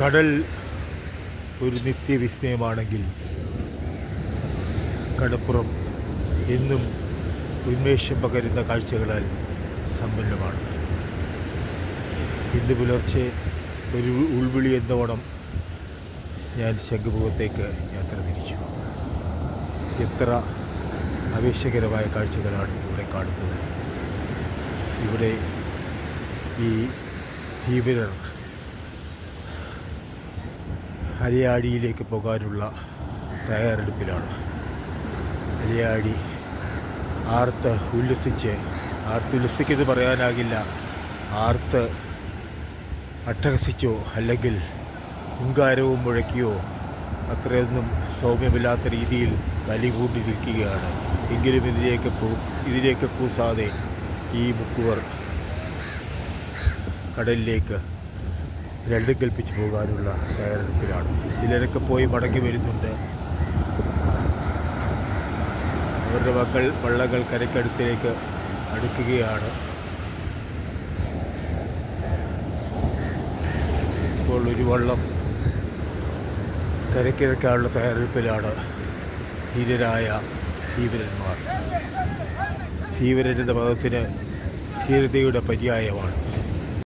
കടൽ ഒരു നിത്യവിസ്മയമാണെങ്കിൽ കടപ്പുറം എന്നും ഉന്മേഷം പകരുന്ന കാഴ്ചകളാൽ സമ്പന്നമാണ്. ഇന്ന് പുലർച്ചെ ഒരു ഉൾവിളി എന്നോണം ഞാൻ ശംഖുമുഖത്തേക്ക് യാത്ര തിരിച്ചു. എത്ര ആവേശകരമായ കാഴ്ചകളാണ് ഇവിടെ കാണുന്നത്. ഇവിടെ ഈ ധീവരർ ഹരിയാടിയിലേക്ക് പോകാനുള്ള തയ്യാറെടുപ്പിലാണ്. ഹരിയാടി ആർത്ത് ഉല്ലസിച്ച് ആർത്ത് ഉല്ലസിക്കത് പറയാനാകില്ല. ആർത്ത് അട്ടഹസിച്ചോ അല്ലെങ്കിൽ ഹുങ്കാരവും മുഴക്കിയോ അത്രയൊന്നും സൗമ്യമില്ലാത്ത രീതിയിൽ വലികൂട്ടി നിൽക്കുകയാണ്. എങ്കിലും ഇതിലേക്ക് പോ ഇതിലേക്ക് കൂസാതെ ഈ മുക്കുവർ കടലിലേക്ക് രണ്ടും കൽപ്പിച്ച് പോകാനുള്ള തയ്യാറെടുപ്പിലാണ്. ചിലരൊക്കെ പോയി മടങ്ങി വരുന്നുണ്ട്. അവരുടെ മക്കൾ വള്ളങ്ങൾ കരക്കടുത്തിലേക്ക് അടുക്കുകയാണ്. ഇപ്പോൾ ഒരു വള്ളം കരയ്ക്കിറക്കാനുള്ള തയ്യാറെടുപ്പിലാണ് ധീരരായ ധീവരന്മാർ. ധീവരൻ എന്ന പദത്തിന് ധീരതയുടെ പര്യായമാണ്.